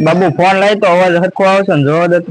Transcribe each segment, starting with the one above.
Babu phone લાય તો અવાજ સરખો આવશે ને જોવા દે તો.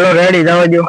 hello ready જવા દો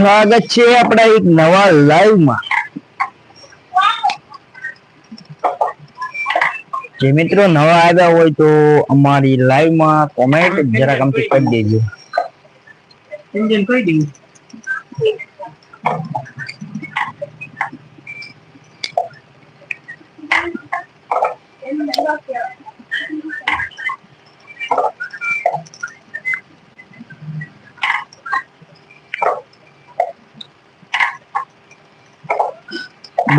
સ્વાગત છે આપણા એક નવા લાઈવમાં જે મિત્રો નવા આવ્યા હોય તો અમારી લાઈવમાં કોમેન્ટ જરાક આમથી કરી દેજો. ઇન્જિન કહી દઉં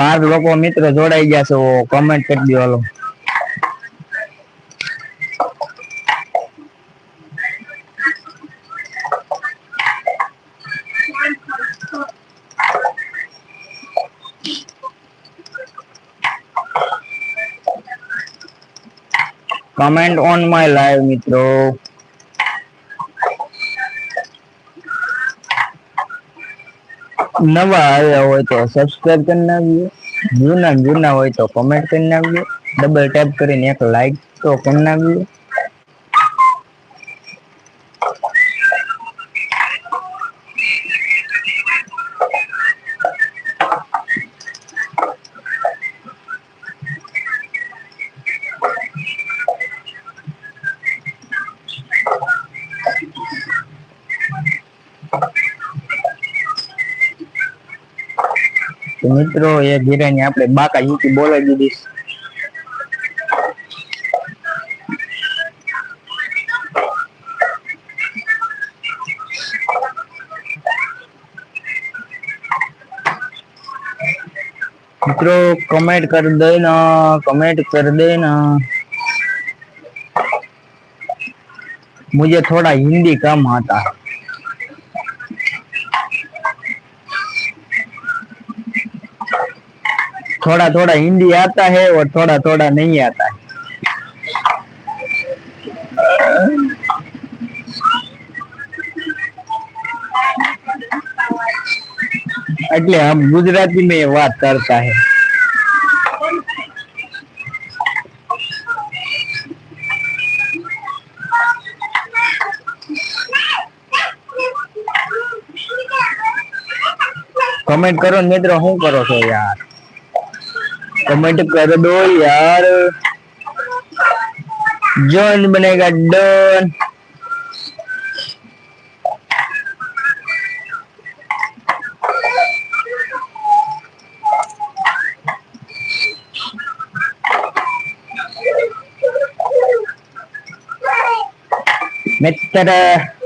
બાર લોકો મિત્રો જોડાઈ ગયા છે કોમેન્ટ કરી દો હાલો. કમેન્ટ ઓન માય લાઈવ મિત્રો. નવા આવ્યા હોય તો સબસ્ક્રાઇબ કરી નાખજો. જૂના જૂના હોય તો કમેન્ટ કરી નાખજો. ડબલ ટેપ કરીને એક લાઈક તો કરી નાખજો. મિત્રો એ ધીરાની આપણે બાકા યુકી બોલાવી દીધી મિત્રો कमेंट कर देना कमेंट कर देना मुझे थोड़ा हिंदी कम आता है थोड़ा थोड़ा हिंदी आता है और थोड़ा थोड़ा नहीं आता है। अगले हम गुजराती में बात करता है। कमेंट करो मित्रों हूँ करो सो यार। कमेंट कर दो यार जॉन बनेगा डॉन मेरा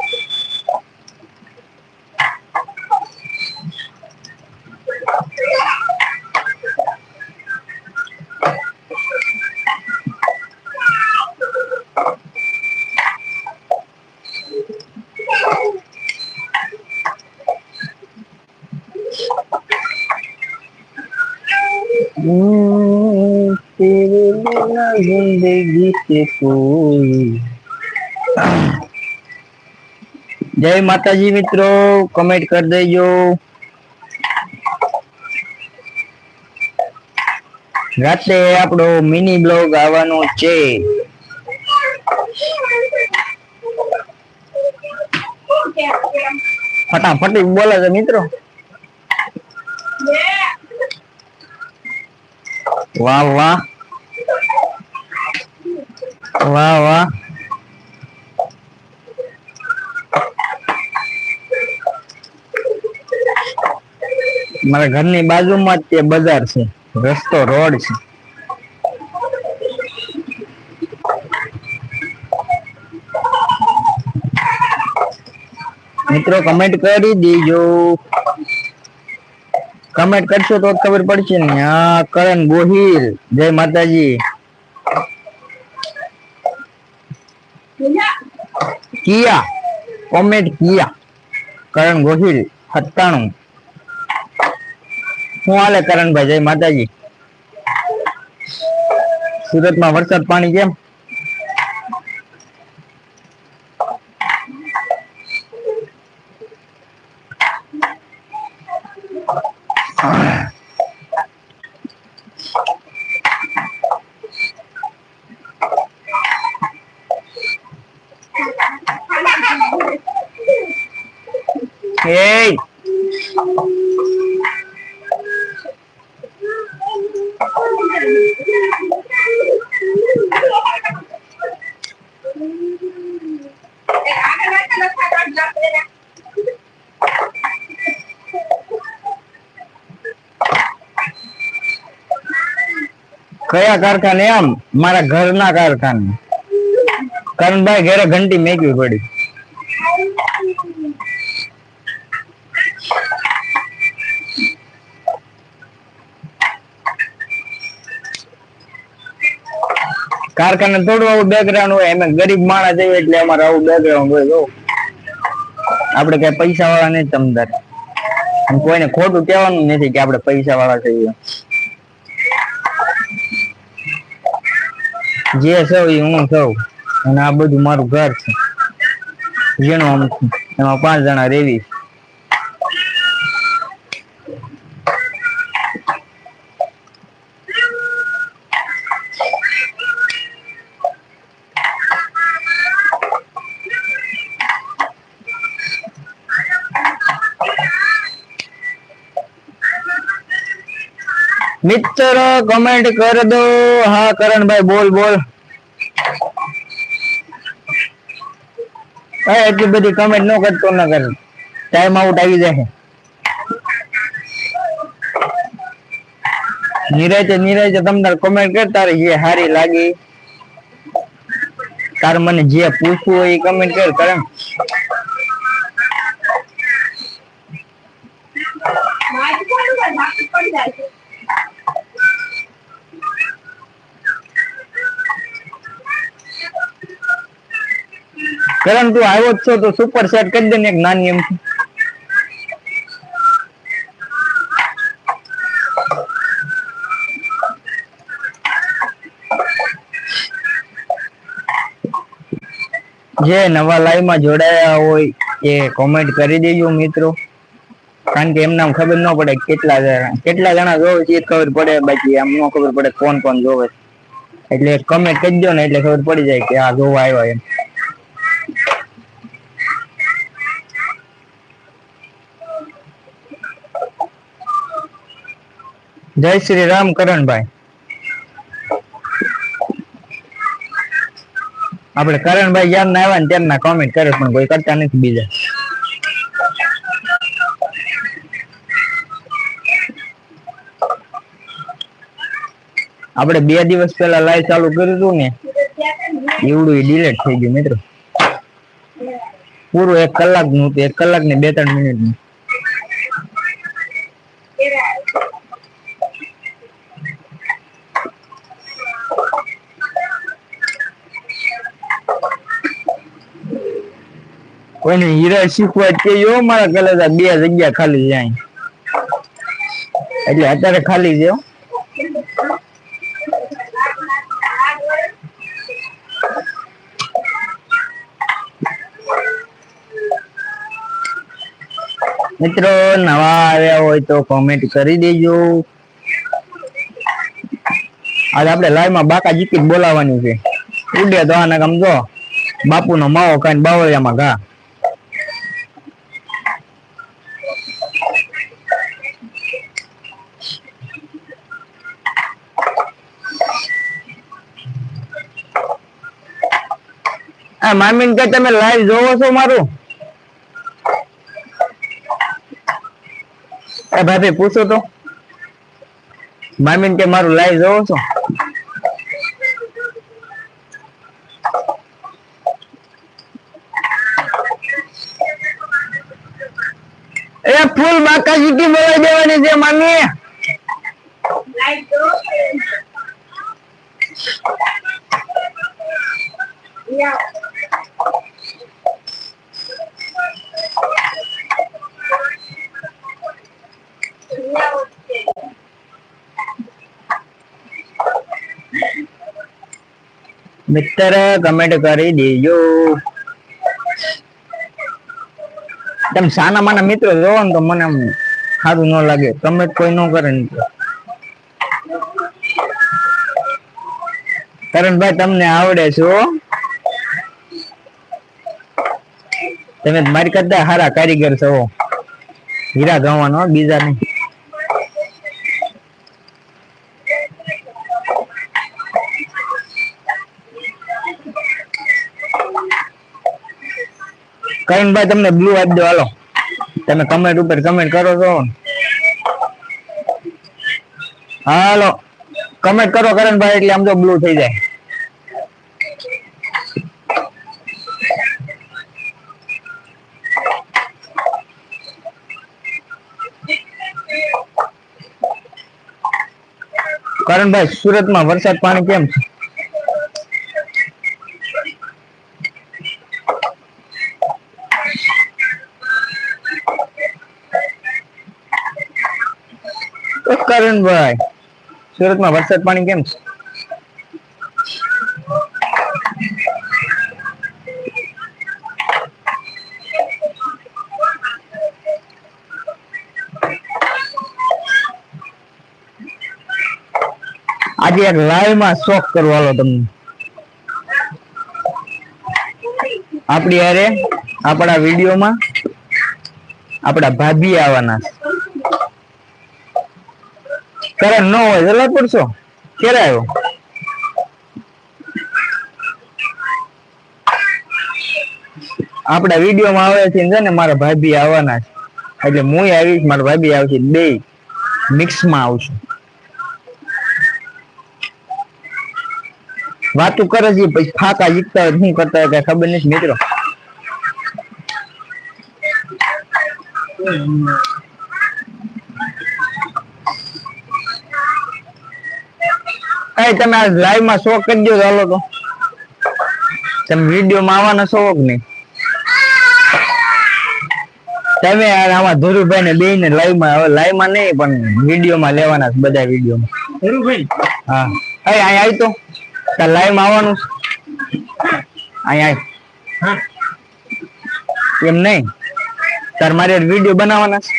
જિંદગી કે કોઈ. જય માતાજી મિત્રો કમેન્ટ કરી દેજો. રાતે આપણો મિની બ્લોગ આવવાનો છે. ફટાફટ બોલે છે મિત્રો. વાહ વાહ. વાહ વાહ. મારા ઘરની બાજુમાં જ તે બજાર છે. રસ્તો રોડ છે. મિત્રો કમેન્ટ કરી દેજો. કમેન્ટ કરશો તો ખબર પડશે ને. હા, કરણ ગોહિલ. જય માતાજી. કિયા. કોમેટ કિયા. કરણ ગોહિલ, સત્તાણું. શું હાલે કરણભાઈ જય માતાજી. સુરતમાં વરસાદ પાણી કેમ? કયા કારખાને? આમ, મારા ઘરના કારખાને. કરણભાઈ ઘરે ઘંટી મેકવી પડી. કારખાને થોડું આવું બેકગ્રાઉન્ડ હોય, એમ ગરીબ માણસ જઈએ એટલે અમારે આવું બેકગ્રાઉન્ડ હોય આપણે કઈ પૈસા વાળા તમદાર અને કોઈને ખોટું કહેવાનું નથી કે આપણે પૈસા વાળા થઈએ જે સૌ એ હું સૌ. અને આ બધું મારું ઘર છે. જેનું આમ એમાં પાંચ જણા રેવી મિત્ર કમેન્ટ કર દો. હા, કરણભાઈ, બોલ બોલ. એટલી બધી કમેન્ટ ન કરતો, ન કર. ટાઈમ આઉટ આવી જાય. નિરાયતે નિરાયતે તમને કમેન્ટ કરતા જે સારી લાગી. તાર મને જે પૂછવું હોય એ કમેન્ટ કર, કરણ. કરણ તું આવ્યો જ છો તો સુપર સેટ કરી દે ને એક નાની એમ. જે નવા લાઈવમાં જોડાયા હોય એ કોમેન્ટ કરી દેજો મિત્રો. કારણ કે એમને ખબર ન પડે કેટલા જણા કેટલા જણા જોવે છે એ ખબર પડે, બાકી આમ ન ખબર પડે કોણ કોણ જોવે એટલે કમેન્ટ કરી દો ને એટલે ખબર પડી જાય કે આ જોવા આવ્યા એમ. જય શ્રી રામ કરણભાઈ. આપણે કરણભાઈ યાદ ના આવ્યા ને તેમના કોમેન્ટ કરે પણ કોઈ કરતા નથી બીજા. આપણે બે દિવસ પહેલા લાઈવ ચાલુ કર્યું હતું ને, એવડું ડિલેટ થઈ ગયું મિત્રો. પૂરું એક કલાકનું એક કલાક ને બે ત્રણ મિનિટનું. કોઈને હીરા શીખવા કે મારા કલેજા બે જગ્યા ખાલી જાય એટલે અત્યારે ખાલી છે. મિત્રો, નવા આવ્યા હોય તો કોમેન્ટ કરી દેજો. આજે આપણે લાઈવમાં બાકા જીતી બોલાવાની છે. ઉડે તો આના કામ જો બાપુનો માવો કાંઈ બાવળિયામાં ઘા આ મામીન કે તમે લાઈવ જોવો છો મારું? એ ભાભી, પૂછો તો. મામીન કે મારું લાઈવ જોવો છો? એ ફૂલ માકા જીટી બોલાવી દેવાની છે મામી મિત્ર કમેન્ટ કરી દેજો. તમે સાના માના મિત્રો જોવો ને તો મને સારું ન લાગે. કમેન્ટ કોઈ ન કરે ને કરણભાઈ તમને આવડે છો તમે મારી કરતા સારા કારીગર છો. હીરા ગવાનો બીજા નહીં કરણભાઈ તમને બ્લુ આપી દો, હાલો. તમે કમેન્ટ ઉપર કમેન્ટ કરો છો. હાલો. કમેન્ટ કરો કરણભાઈ એટલે આમ તો બ્લુ થઈ જાય. કરણભાઈ સુરતમાં વરસાદ પાણી કેમ છે? તો કરણભાઈ સુરતમાં વરસાદ પાણી કેમ છે? આજે એક લાઈવમાં શોખ કરવાલો તમને. આપણી હારે, આપણા વિડીયોમાં આપણા ભાભી આવવાના છે. કરણ ન હોય જલા પડશો. ક્યારે આવ્યો? આપડા વીડિયો માં આવે છે ને મારા ભાભી આવવાના છે. એટલે હું આવીશ, મારા ભાભી આવશે, બે મિક્સમાં આવશું વાતું કરે છે, પછી ફાકા જીતતા હોય શું કરતા હોય કઈ ખબર નથી, મિત્રો. એ તમે આ લાઈવમાં શોખ કરી દો ચાલો તો. તમે વીડિયો માં આવવાનો શોખ નહીં. તમે યાર આમાં ધુરુભાઈ ને બે ને લાઈવમાં હવે લાઈવમાં નહીં પણ વીડિયો માં લેવાના છે બધા વીડિયો માં. ધુરુભાઈ? હા. અહીં અહીં આવી તો. તાર લાઈવમાં આવવાનું અહીં આવી. એમ નહીં. તાર મારે વીડિયો બનાવવાના છે.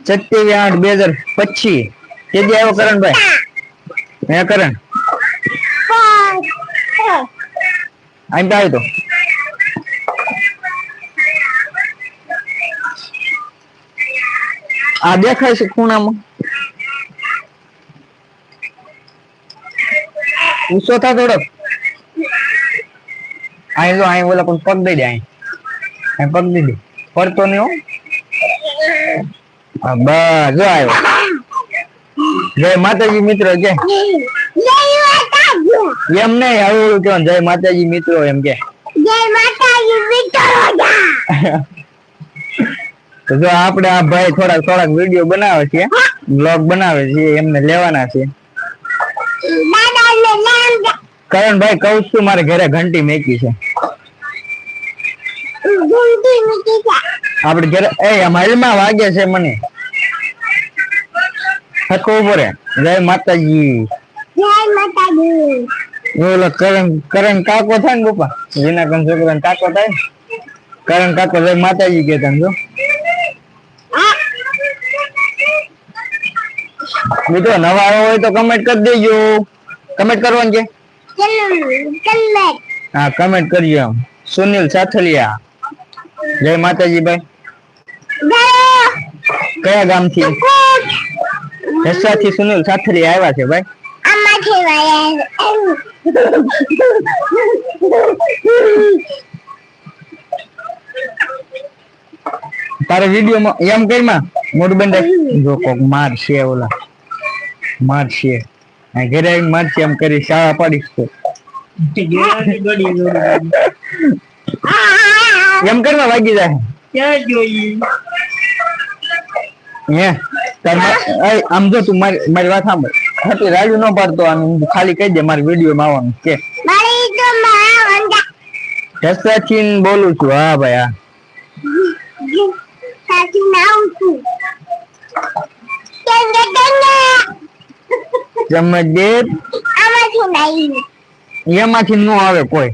સત્યાવીસ આઠ બે હજાર પચીસ. તેથી આવ્યો કરણભાઈ? અહીંયા કરે? અહીં તો આવી તો આ દેખાય છે ખૂણામાં. ગુસ્સો થા થોડો અહીં જો અહીં બોલા પણ પગ દઈ દે અહીં અહીં પગ દઈ દે. ફરતો નહીં હો. બસ આવ્યો. જય માતાજી મિત્રો કે? એમ નહીં આવું કે જય માતાજી મિત્રો એમ કે. જય માતાજી વિઠ્ઠલ તો જો આપણે આ ભાઈ થોડાક થોડાક વીડિયો બનાવે છે બ્લોગ બનાવે છે એમને લેવાના છે. કરણ ભાઈ કઉ કહું છું મારે ઘરે ઘંટી મેકી છે. આપણે ઘરે એ માઇલમાં વાગે છે મને. હરખો ઊભો રે જય માતાજી જય માતાજી ઓલો કરણ કરણ કાકો થાય ને પપ્પા જેના કન છોકરા કાકો થાય ને કરણ કાકો જય માતાજી કે તને જો મિત્રો નવા આવ્યો હોય તો કમેન્ટ કરી દેજો કમેન્ટ કરવાનું ચલ હા કમેન્ટ કરજો એમ સુનિલ સાથલિયા જય માતાજી ભાઈ કયા કયા ગામથી કુટ હેસાથી સુનિલ સાથરી આવ્યા છે ભાઈ. તારે વીડિયો માં એમ કઈમાં મોટું બેન જો કોક માર છે ઓલા. માર છે ઘરે આવીને માર છે એમ કરી શાળા પાડીશ તો. એમ કરવા વાગી જાય. ક્યાં જોઈએ હે? મા- આમ જો તું મારી મારી વાત સાંભળ. હતી નો ન પાડતો આમ ખાલી કહી દે મારી વીડિયો માં આવવાનું કે હેસાથી બોલું છું. હા ભાઈ હા. જમદેવ એમાંથી નો આવે કોઈ.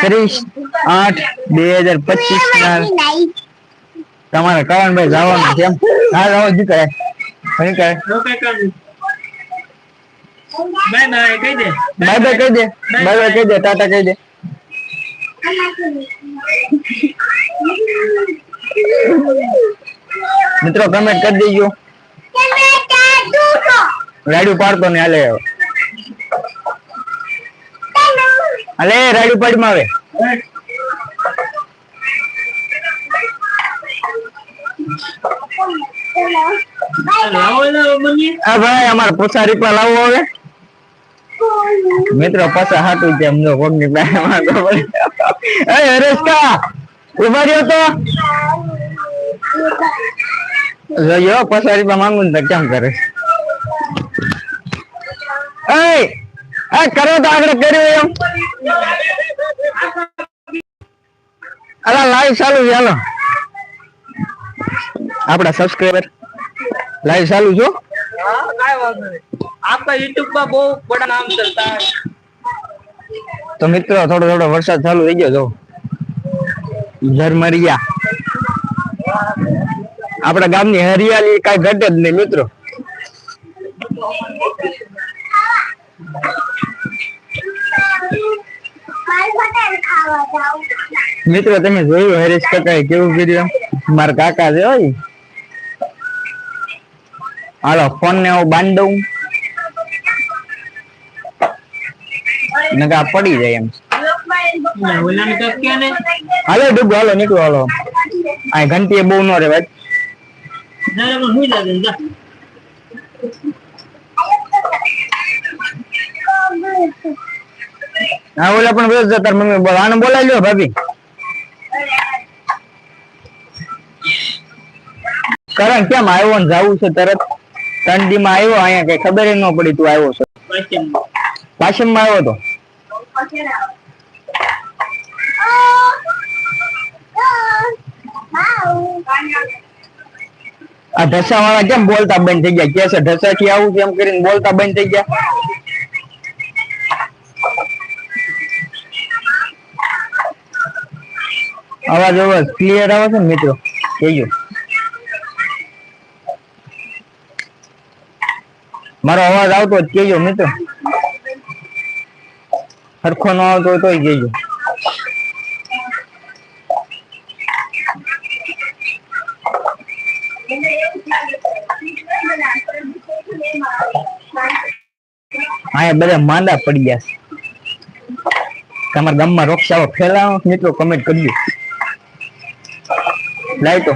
ત્રીસ આઠ બે હજાર પચીસ ના તમારે કરણભાઈ જવાનું કેમ એમ. હા જાઓ જી કરે શું કરે બાય બાય કહી દે. બાય બાય કહી દે. બાય બાય કહી દે ટાટા કહી દે. મિત્રો કમેન્ટ કરી દેજો. રાડ્યું પાડતો ને હાલે. હાલે રાડ્યું પાડીમાં આવે. લાવો ભાઈ મિત્રો, પાછા હાટું છે પાસે માંગો પડે. એ, હરેશકા તો? ને કેમ કરે? એ એ તો આગળ કર્યું એમ. અલા, લાઈવ ચાલુ છે આપણા સબસ્ક્રાઇબર લાઈવ ચાલુ છો? તો મિત્રો થોડો થોડો વરસાદ ચાલુ થઈ ગયો જો ઝરમરિયા આપણા ગામની હરિયાળી કાઈ ઘટે જ નહીં મિત્રો. મિત્રો તમે જોયું હરેશ કાકા કેવું કર્યું મારા કાકા છે હોય હાલો ફોન ને હું બાંધ દઉં. નગા પડી જાય એમ. હાલો, ડૂબ, હાલો, નીકળો, હાલો. આ ઘંટી બહુ નો રે ભાઈ હા, ઓલા પણ વેસ જતા મમ્મી બોલ આને બોલાવી લ્યો, ભાભી. કરણ કેમ આવ્યો ને જવું છે તરત? ત્રણમાં આવ્યો, અહીંયા કઈ ખબર ન પડી તું આવ્યો છો. પાછમમાં આવ્યો તો. આ ઢસા વાળા કેમ બોલતા બંધ થઈ ગયા? કે છે ઢસા થી આવું કેમ કરીને બોલતા બંધ થઈ ગયા? અવાજ અવાજ ક્લિયર આવે છે ને મિત્રો? થઈ ગયો મારો અવાજ આવતો હોય કેજો મિત્રો. સરખો ન આવતો હોય તોય કેજો આ બધા માંદા પડી ગયા છે. તમારા ગામમાં રોક્ષાઓ ફેલાવો, મિત્રો કમેન્ટ કરજો. લાઈટો.